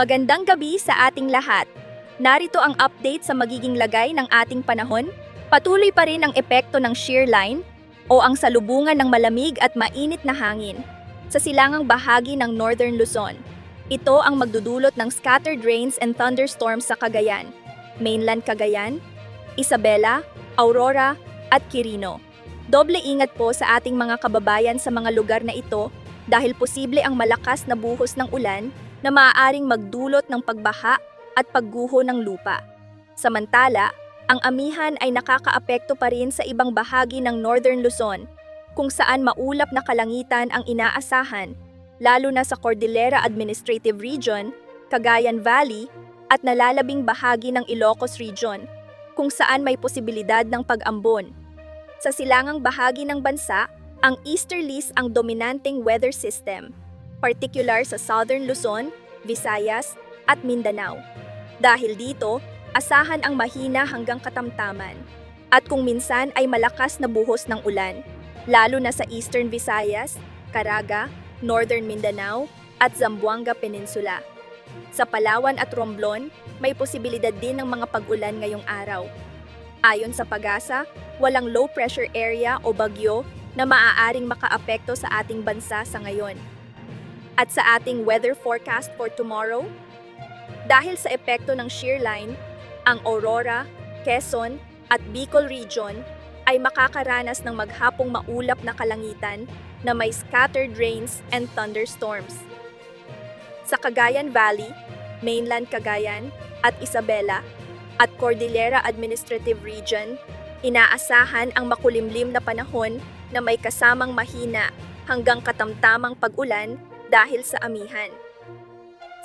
Magandang gabi sa ating lahat. Narito ang update sa magiging lagay ng ating panahon. Patuloy pa rin ang epekto ng shear line o ang salubungan ng malamig at mainit na hangin sa silangang bahagi ng Northern Luzon. Ito ang magdudulot ng scattered rains and thunderstorms sa Cagayan, mainland Cagayan, Isabela, Aurora, at Quirino. Doble ingat po sa ating mga kababayan sa mga lugar na ito dahil posible ang malakas na buhos ng ulan na maaaring magdulot ng pagbaha at pagguho ng lupa. Samantala, ang amihan ay nakakaapekto pa rin sa ibang bahagi ng Northern Luzon, kung saan maulap na kalangitan ang inaasahan, lalo na sa Cordillera Administrative Region, Cagayan Valley, at nalalabing bahagi ng Ilocos Region, kung saan may posibilidad ng pag-ambon. Sa silangang bahagi ng bansa, ang easterlies ang dominanteng weather system, particular sa Southern Luzon, Visayas, at Mindanao. Dahil dito, asahan ang mahina hanggang katamtaman. At kung minsan ay malakas na buhos ng ulan, lalo na sa Eastern Visayas, Caraga, Northern Mindanao, at Zamboanga Peninsula. Sa Palawan at Romblon, may posibilidad din ng mga pag-ulan ngayong araw. Ayon sa pag-asa, walang low pressure area o bagyo na maaaring makaapekto sa ating bansa sa ngayon. At sa ating weather forecast for tomorrow, dahil sa epekto ng shear line, ang Aurora, Quezon at Bicol region ay makakaranas ng maghapong maulap na kalangitan na may scattered rains and thunderstorms. Sa Cagayan Valley, mainland Cagayan at Isabela at Cordillera Administrative Region, inaasahan ang makulimlim na panahon na may kasamang mahina hanggang katamtamang pag-ulan dahil sa amihan.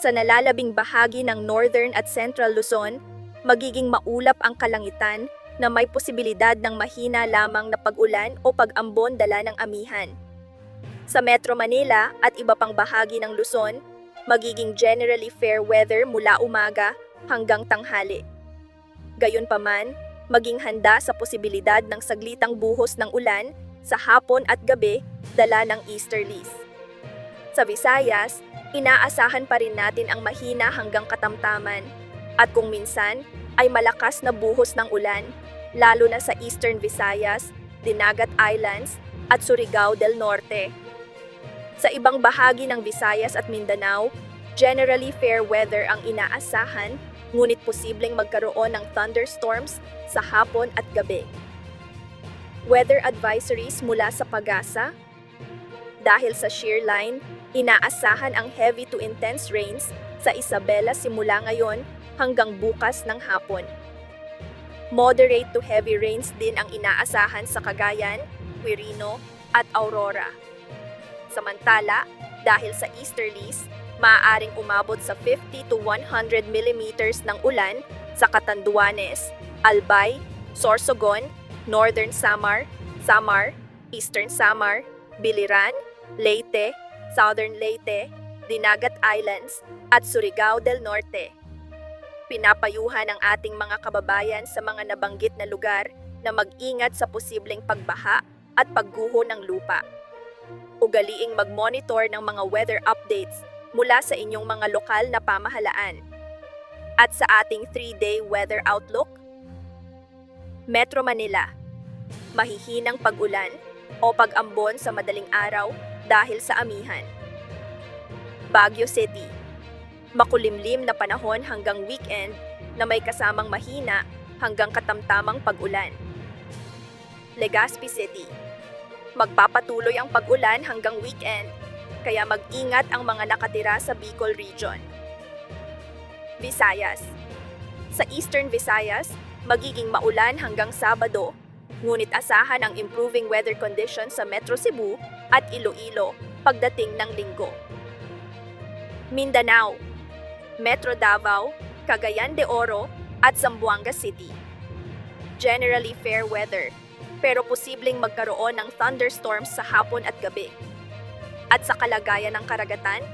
Sa nalalabing bahagi ng Northern at Central Luzon, magiging maulap ang kalangitan na may posibilidad ng mahina lamang na pag-ulan o pag-ambon dala ng amihan. Sa Metro Manila at iba pang bahagi ng Luzon, magiging generally fair weather mula umaga hanggang tanghali. Gayunpaman, maging handa sa posibilidad ng saglitang buhos ng ulan sa hapon at gabi dala ng easterlies. Sa Visayas, inaasahan pa rin natin ang mahina hanggang katamtaman at kung minsan ay malakas na buhos ng ulan, lalo na sa Eastern Visayas, Dinagat Islands at Surigao del Norte. Sa ibang bahagi ng Visayas at Mindanao, generally fair weather ang inaasahan, ngunit posibleng magkaroon ng thunderstorms sa hapon at gabi. Weather advisories mula sa Pagasa, dahil sa shear line, inaasahan ang heavy to intense rains sa Isabela simula ngayon hanggang bukas ng hapon. Moderate to heavy rains din ang inaasahan sa Cagayan, Quirino, at Aurora. Samantala, dahil sa easterlies, maaaring umabot sa 50 to 100 millimeters ng ulan sa Catanduanes, Albay, Sorsogon, Northern Samar, Samar, Eastern Samar, Biliran, Leyte, Southern Leyte, Dinagat Islands, at Surigao del Norte. Pinapayuhan ang ating mga kababayan sa mga nabanggit na lugar na mag-ingat sa posibleng pagbaha at pagguho ng lupa. Ugaliing mag-monitor ng mga weather updates mula sa inyong mga lokal na pamahalaan. At sa ating 3-day weather outlook, Metro Manila, mahihinang pag-ulan o pag-ambon sa madaling araw dahil sa amihan. Baguio City, makulimlim na panahon hanggang weekend na may kasamang mahina hanggang katamtamang pag-ulan. Legazpi City, magpapatuloy ang pag-ulan hanggang weekend kaya mag-ingat ang mga nakatira sa Bicol Region. Visayas, sa Eastern Visayas, magiging maulan hanggang Sabado ngunit asahan ang improving weather conditions sa Metro Cebu at Iloilo pagdating ng linggo. Mindanao, Metro Davao, Cagayan de Oro at Zamboanga City. Generally fair weather, pero posibleng magkaroon ng thunderstorms sa hapon at gabi. At sa kalagayan ng karagatan,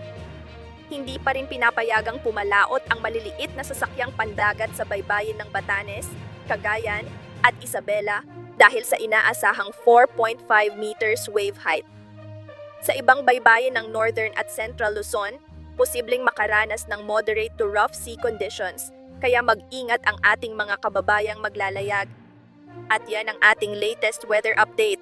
hindi pa rin pinapayagang pumalaot ang maliliit na sasakyang pandagat sa baybayin ng Batanes, Cagayan at Isabela dahil sa inaasahang 4.5 meters wave height. Sa ibang baybayin ng Northern at Central Luzon, posibleng makaranas ng moderate to rough sea conditions, kaya mag-ingat ang ating mga kababayang maglalayag. At yan ang ating latest weather update.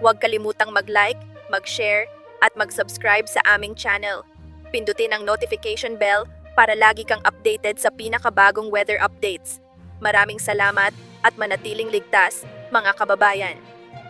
Huwag kalimutang mag-like, mag-share, at mag-subscribe sa aming channel. Pindutin ang notification bell para lagi kang updated sa pinakabagong weather updates. Maraming salamat at manatiling ligtas, mga kababayan.